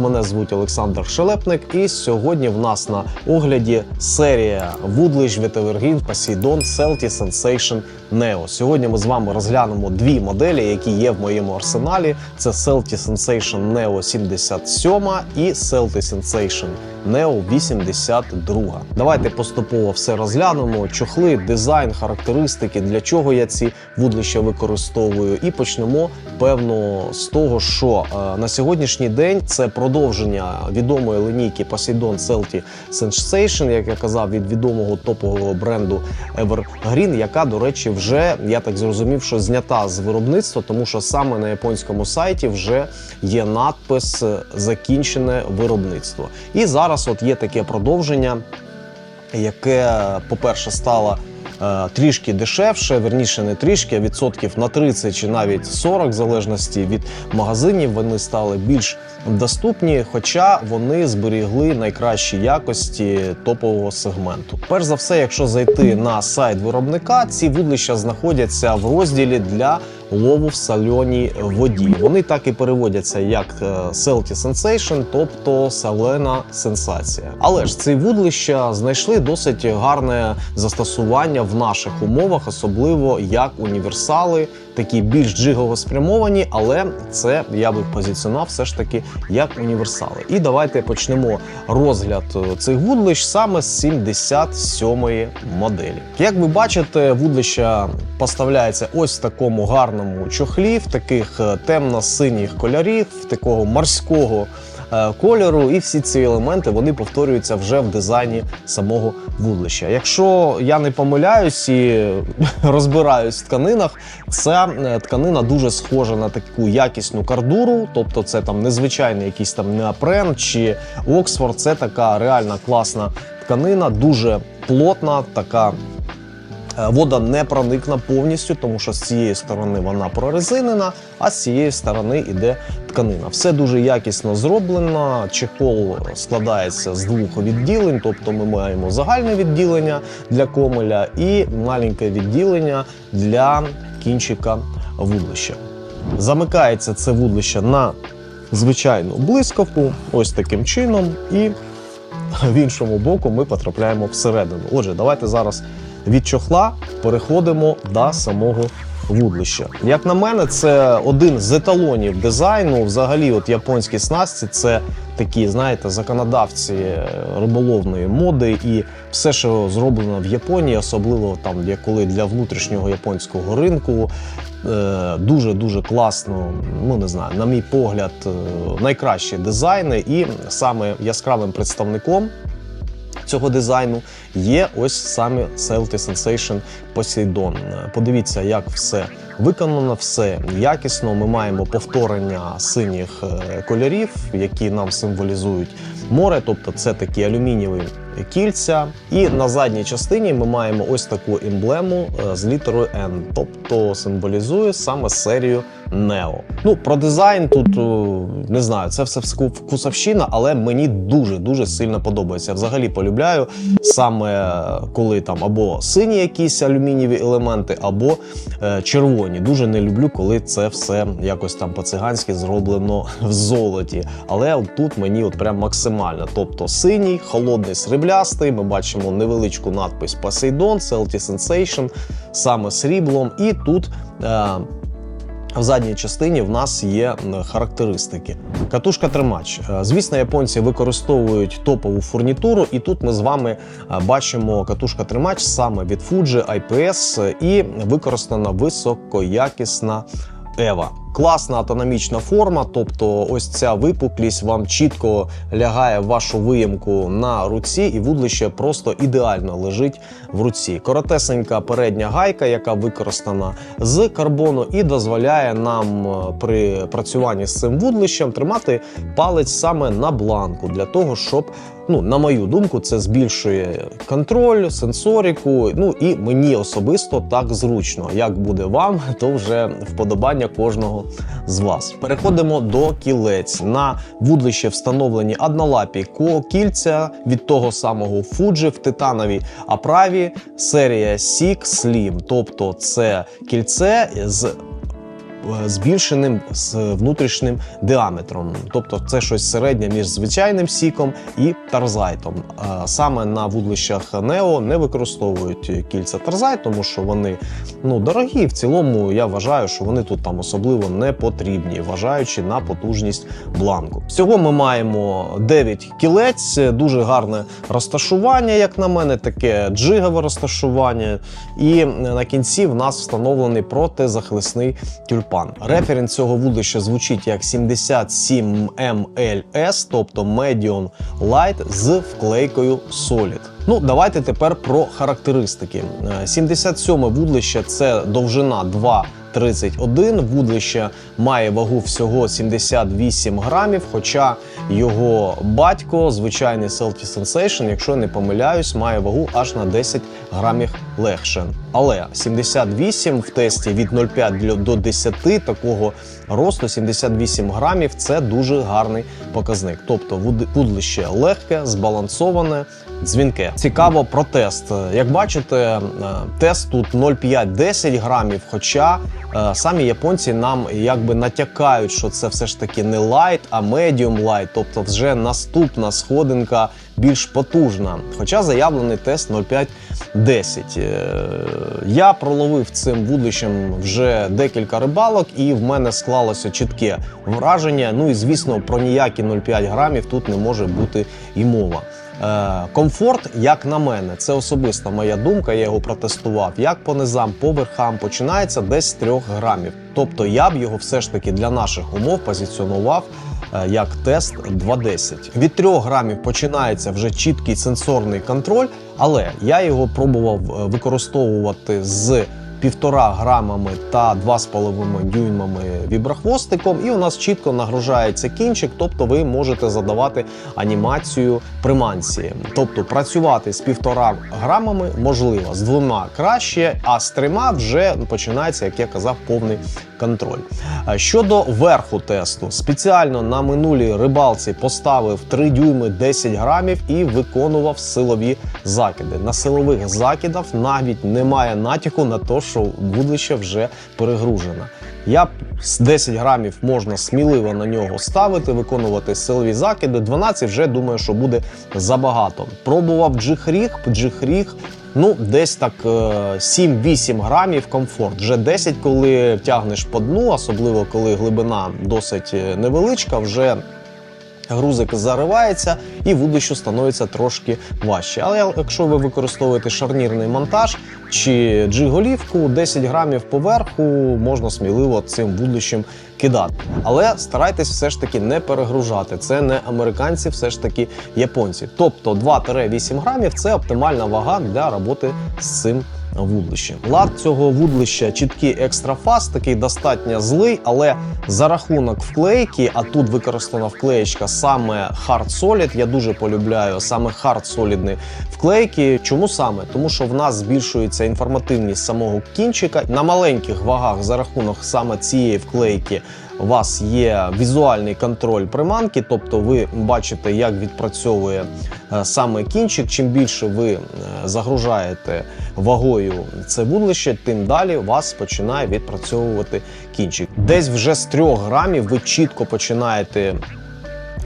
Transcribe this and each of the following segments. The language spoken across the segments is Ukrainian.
Мене звуть Олександр Шелепник, і сьогодні в нас на огляді серія вудлищ Ветевергін Poseidon Celti Sensation Neo. Сьогодні ми з вами розглянемо дві моделі, які є в моєму арсеналі. Це Celti Sensation Neo 77 і Celti Sensation Neo 82. Давайте поступово все розглянемо. Чохли, дизайн, характеристики, для чого я ці вудлища використовую. І почнемо певно з того, що е, на сьогоднішній день це продовження відомої линійки Poseidon Celti Sensation, як я казав, від відомого топового бренду Evergreen, яка, до речі, вже я так зрозумів, що знята з виробництва, тому що саме на японському сайті вже є надпис Закінчене виробництво. І зараз от є таке продовження, яке, по-перше, стало е, трішки дешевше, верніше не трішки, а відсотків на 30 чи навіть 40, в залежності від магазинів. Вони стали більш доступні, хоча вони зберігли найкращі якості топового сегменту. Перш за все, якщо зайти на сайт виробника, ці вудлища знаходяться в розділі для лову в сальоній воді. Вони так і переводяться як селті Sensation, тобто салена сенсація. Але ж ці вудлища знайшли досить гарне застосування в наших умовах, особливо як універсали, такі більш джигово спрямовані, але це я би позиціонував все ж таки як універсали. І давайте почнемо розгляд е, цих вудлищ саме з 77-ї моделі. Як ви бачите, вудлища поставляється ось в такому гарному чохлі, в таких е, темно-синіх кольорів, в такого морського кольору, і всі ці елементи вони повторюються вже в дизайні самого вудлища. Якщо я не помиляюсь і розбираюсь в тканинах, ця е, тканина дуже схожа на таку якісну кардуру, тобто це там незвичайний якийсь там неопрен чи Оксфорд. Це така реальна класна тканина, дуже плотна, така. Е, Вода не проникна повністю, тому що з цієї сторони вона прорезинена, а з цієї сторони йде тканина. Все дуже якісно зроблено. Чехол складається з двох відділень, тобто ми маємо загальне відділення для комеля і маленьке відділення для кінчика вудлища. Замикається це вудлище на звичайну блискавку, ось таким чином, і в іншому боку ми потрапляємо всередину. Отже, давайте зараз від чохла переходимо до самого вудлища. Як на мене, це один з еталонів дизайну. Взагалі, от японські снасті це такі, знаєте, законодавці е, риболовної моди, і все, що зроблено в Японії, особливо там коли для внутрішнього японського ринку. Дуже дуже класно, ну не знаю, на мій погляд, е, найкращі дизайни, і саме яскравим представником цього дизайну є ось саме Celtic Sensation Poseidon. Подивіться, як все виконано, все якісно. Ми маємо повторення синіх е, кольорів, які нам символізують море, тобто це такі алюмінієві кільця. І на задній частині ми маємо ось таку емблему е, з літерою N, тобто символізує саме серію Neo. Ну про дизайн тут не знаю, це все вку- вкусовщина, але мені дуже дуже сильно подобається. Я взагалі полюбляю саме е, коли там або сині якісь алюмінієві елементи, або е, червоні. Дуже не люблю, коли це все якось там по-циганськи зроблено в золоті. Але тут мені от прям максимально. Тобто синій, холодний, сріблястий. Ми бачимо невеличку надпись Poseidon, Celtic Sensation, саме сріблом. І тут. Е, в задній частині в нас є характеристики. Катушка тримач. Е, Звісно, японці використовують топову фурнітуру, і тут ми з вами е, бачимо катушка тримач саме від Fuji IPS і використана високоякісна Ева. Класна атономічна форма, тобто ось ця випуклість вам чітко лягає вашу виємку на руці, і вудлище просто ідеально лежить в руці. Коротесенька передня гайка, яка використана з карбону, і дозволяє нам е, при працюванні з цим вудлищем тримати палець саме на бланку для того, щоб ну, на мою думку, це збільшує контроль, сенсоріку. Ну і мені особисто так зручно. Як буде вам, то вже вподобання кожного з вас. Переходимо до кілець. На вудлище встановлені однолапі кільця від того самого Fuji в титановій оправі серія Six Slim. Тобто це кільце з збільшеним з внутрішнім діаметром. Тобто це щось середнє між звичайним сіком і тарзайтом. Е, Саме на вудлищах Нео не використовують кільця тарзайт, тому що вони ну, дорогі. В цілому я вважаю, що вони тут там особливо не потрібні, вважаючи на потужність бланку. Всього ми маємо 9 кілець, дуже гарне розташування, як на мене, таке джигове розташування. І на кінці в нас встановлений протизахисний тюльпан. Референс цього вулища звучить як 77MLS, тобто Medium Light з вклейкою Solid. Ну, давайте тепер про характеристики. Е, 77 вудлище це довжина 2 31. Вудлище має вагу всього 78 грамів, хоча його батько, звичайний Selfie Sensation, якщо не помиляюсь, має вагу аж на 10 грамів легше. Але 78 в тесті від 0,5 до 10 такого росту 78 грамів це дуже гарний показник. Тобто вуд- вудлище легке, збалансоване, дзвінке. Цікаво про тест. Як бачите, е, тест тут 0,5-10 грамів, хоча е, самі японці нам якби натякають, що це все ж таки не лайт, а медіум лайт, тобто вже наступна сходинка більш потужна. Хоча заявлений тест 0,5-10. Е, Я проловив цим вудлищем вже декілька рибалок, і в мене склалося чітке враження. Ну і звісно, про ніякі 0,5 грамів тут не може бути і мова. Е, комфорт, як на мене, це особиста моя думка. Я його протестував. Як по низам, по верхам починається десь з 3 грамів. Тобто я б його все ж таки для наших умов позиціонував е, як тест 2.10. Від 3 грамів починається вже чіткий сенсорний контроль, але я його пробував е, використовувати з півтора грамами та 2,5 дюймами віброхвостиком, і у нас чітко нагружається кінчик, тобто ви можете задавати анімацію приманці. Тобто працювати з півтора грамами можливо, з двома краще, а з трьома вже починається, як я казав, повний контроль. Щодо верху тесту, спеціально на минулій рибалці поставив 3 дюйми 10 грамів і виконував силові закиди. На силових закидах навіть немає натяку на те, що вудлище вже перегружено. Я з 10 грамів можна сміливо на нього ставити, виконувати силові закиди. 12 вже думаю, що буде забагато. Пробував джихріг, джихріг Ну, десь так е, 7-8 грамів комфорт. Вже 10, коли тягнеш по дну, особливо коли глибина досить е, невеличка, вже грузик заривається і вудищу становиться трошки важче. Але якщо ви використовуєте шарнірний монтаж чи джиголівку, 10 грамів поверху можна сміливо цим вудлищем кидати. Але старайтесь все ж таки не перегружати. Це не американці, все ж таки японці. Тобто 2-8 грамів це оптимальна вага для роботи з цим вудлищем. Лад цього вудлища чіткий екстрафаст, такий достатньо злий, але за рахунок вклейки, а тут використана вклеєчка саме Hard Solid, я дуже полюбляю саме Hard Solid вклейки. Чому саме? Тому що в нас збільшується інформативність самого кінчика. На маленьких вагах за рахунок саме цієї вклейки у вас є візуальний контроль приманки, тобто ви бачите, як відпрацьовує е, саме кінчик. Чим більше ви е, загружаєте вагою це вудлище, тим далі вас починає відпрацьовувати кінчик. Десь вже з 3 грамів ви чітко починаєте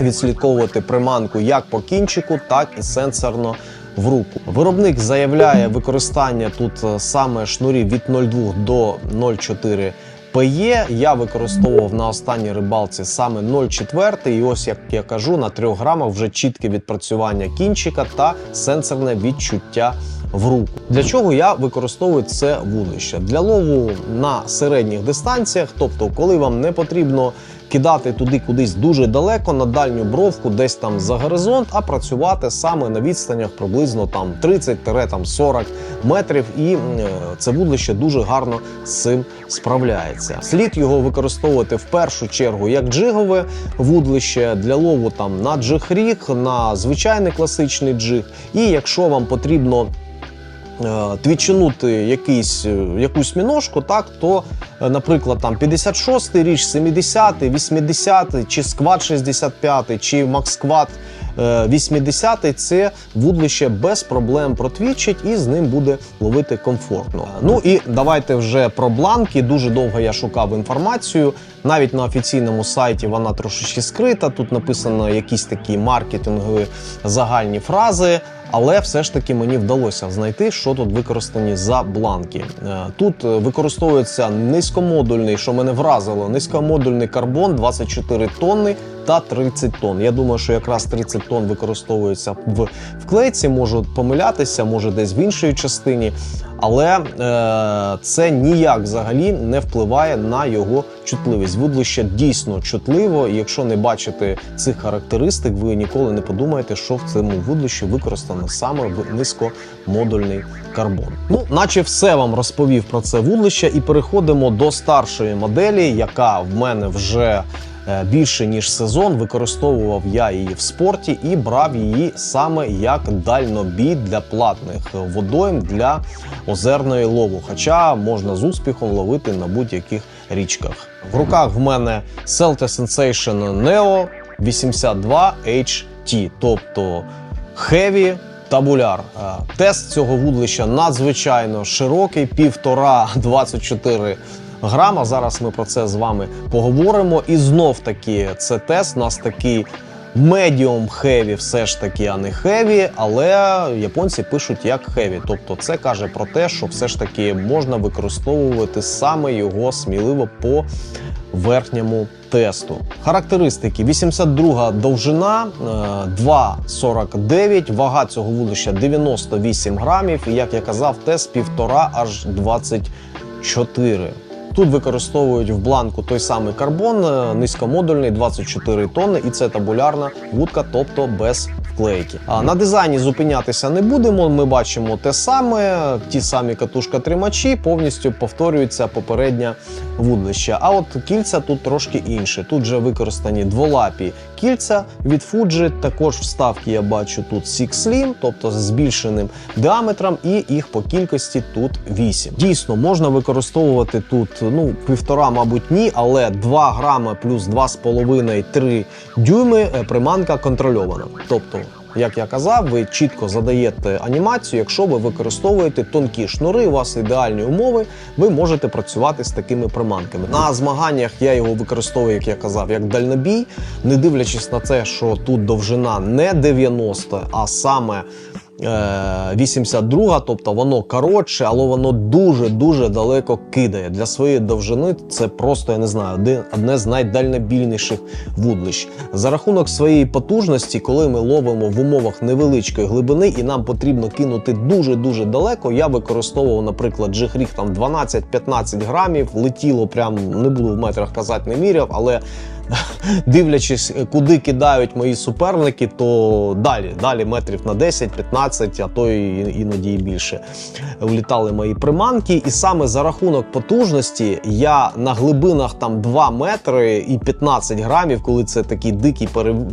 відслідковувати приманку як по кінчику, так і сенсорно. В руку виробник заявляє використання тут е, саме шнурів від 0,2 до 0,4 ПЕ. Я використовував на останній рибалці саме 0,4. І ось як я кажу, на 3 грамах вже чітке відпрацювання кінчика та сенсорне відчуття в руку. Для чого я використовую це вудлище? Для лову на середніх дистанціях, тобто, коли вам не потрібно кидати туди кудись дуже далеко, на дальню бровку, десь там за горизонт, а працювати саме на відстанях приблизно там 30-40 метрів. І е, це вудлище дуже гарно з цим справляється. Слід його використовувати в першу чергу як джигове вудлище для лову там на джиг-ріг, на звичайний класичний джиг. І якщо вам потрібно е, твічинути якийсь, е, якусь міножку, так то, е, наприклад, там 56 річ, 70, 80 чи сквад 65, чи максквад е, 80-й це вудлище без проблем протвічить і з ним буде ловити комфортно. Ну і давайте вже про бланки. Дуже довго я шукав інформацію. Навіть на офіційному сайті вона трошечки скрита. Тут написано якісь такі маркетингові загальні фрази. Але все ж таки мені вдалося знайти, що тут використані за бланки. Е, Тут е, використовується низькомодульний, що мене вразило, низькомодульний карбон 24 тонни та 30 тонн. Я думаю, що якраз 30 тонн використовується в вклейці, можу помилятися, може десь в іншій частині. Але е, це ніяк взагалі не впливає на його чутливість. Вудлище дійсно чутливо, і якщо не бачите цих характеристик, ви ніколи не подумаєте, що в цьому вудлищі використано саме в низькомодульний карбон. Ну, наче все вам розповів про це вудлище, і переходимо до старшої моделі, яка в мене вже більше ніж сезон. Використовував я її в спорті і брав її саме як дальнобій для платних водойм для озерної лову. Хоча можна з успіхом ловити на будь-яких річках. В руках в мене Celta Sensation Neo 82 HT, тобто Heavy Табуляр. Е, Тест цього вудлища надзвичайно широкий, півтора 24 грама. Зараз ми про це з вами поговоримо. І знов таки це тест. У нас такий медіум хеві, все ж таки, а не хеві, але японці пишуть як хеві. Тобто, це каже про те, що все ж таки можна використовувати саме його сміливо по верхньому тесту. Характеристики: 82 довжина, е, 2,49, вага цього вулища 98 грамів. І як я казав, тест 1,5 аж 24. Тут використовують в бланку той самий карбон, е, низькомодульний 24 тонни, і це табулярна вудка, тобто без вклейки. А на дизайні зупинятися не будемо. Ми бачимо те саме, ті самі катушка-тримачі, повністю повторюється попереднє вудлище. А от кільця тут трошки інше. Тут вже використані дволапі кільця від Fuji. Також вставки я бачу тут Six Slim, тобто з збільшеним діаметром, і їх по кількості тут 8. Дійсно, можна використовувати тут ну півтора, мабуть, ні, але 2 грами плюс 2,5-3 дюйми е, приманка контрольована. Тобто. Як я казав, ви чітко задаєте анімацію. Якщо ви використовуєте тонкі шнури, у вас ідеальні умови, ви можете працювати з такими приманками. На змаганнях я його використовую, як я казав, як дальнобій, не дивлячись на те, що тут довжина не 90, а саме 82, тобто воно коротше, але воно дуже-дуже далеко кидає. Для своєї довжини це просто, я не знаю, одне з найдальнобільніших вудлищ. За рахунок своєї потужності, коли ми ловимо в умовах невеличкої глибини і нам потрібно кинути дуже-дуже далеко, я використовував, наприклад, джихріг там 12-15 грамів, летіло прям, не буду в метрах казати, не міряв, але дивлячись, куди кидають мої суперники, то далі, далі метрів на 10-15, а то іноді і більше влітали мої приманки. І саме за рахунок потужності я на глибинах там 2 метри і 15 грамів, коли це такий дикий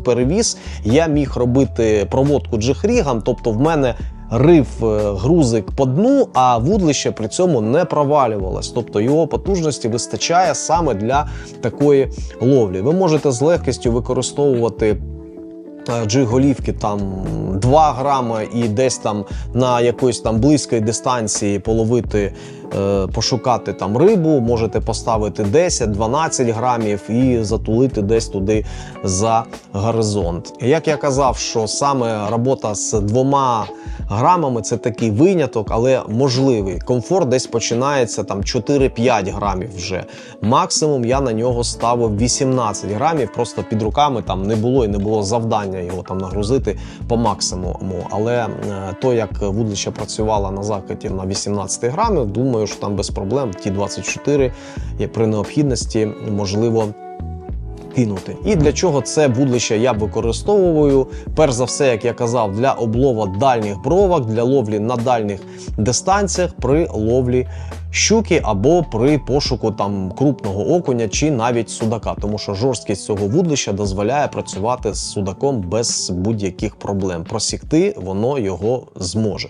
перевіз, я міг робити проводку джихрігом, тобто в мене рив е, грузик по дну, а вудлище при цьому не провалювалось. Тобто його потужності вистачає саме для такої ловлі. Ви можете з легкістю використовувати. Джиг-голівки там 2 грами і десь там на якоїсь там близькій дистанції половити, пошукати там рибу, можете поставити 10-12 грамів і затулити десь туди за горизонт. Як я казав, що саме робота з двома грамами це такий виняток, але можливий. Комфорт десь починається там 4-5 грамів вже. Максимум я на нього ставив 18 грамів, просто під руками там не було і не було завдання його там нагрузити по максимуму. Але е, то, як вудлище працювало на закаті на 18 грамів, думаю, що там без проблем ті 24 є при необхідності можливо кинути. І для чого це вудлище я використовую? Перш за все, як я казав, для облова дальніх бровок, для ловлі на дальніх дистанціях при ловлі щуки або при пошуку там крупного окуня чи навіть судака, тому що жорсткість цього вудлища дозволяє працювати з судаком без будь-яких проблем. Просікти воно його зможе.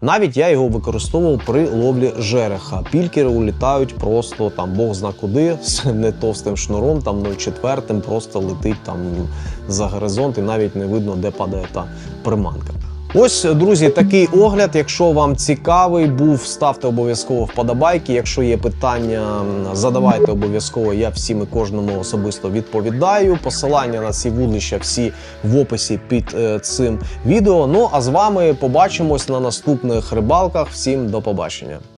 Навіть я його використовував при ловлі жереха. Пількери улітають просто там Бог зна куди, з не товстим шнуром, там 0,4, просто летить там за горизонт і навіть не видно, де падає та приманка. Ось, друзі, такий огляд. Якщо вам цікавий був, ставте обов'язково вподобайки. Якщо є питання, задавайте обов'язково. Я всім і кожному особисто відповідаю. Посилання на ці вулища всі в описі під е, цим відео. Ну а з вами побачимось на наступних рибалках. Всім до побачення.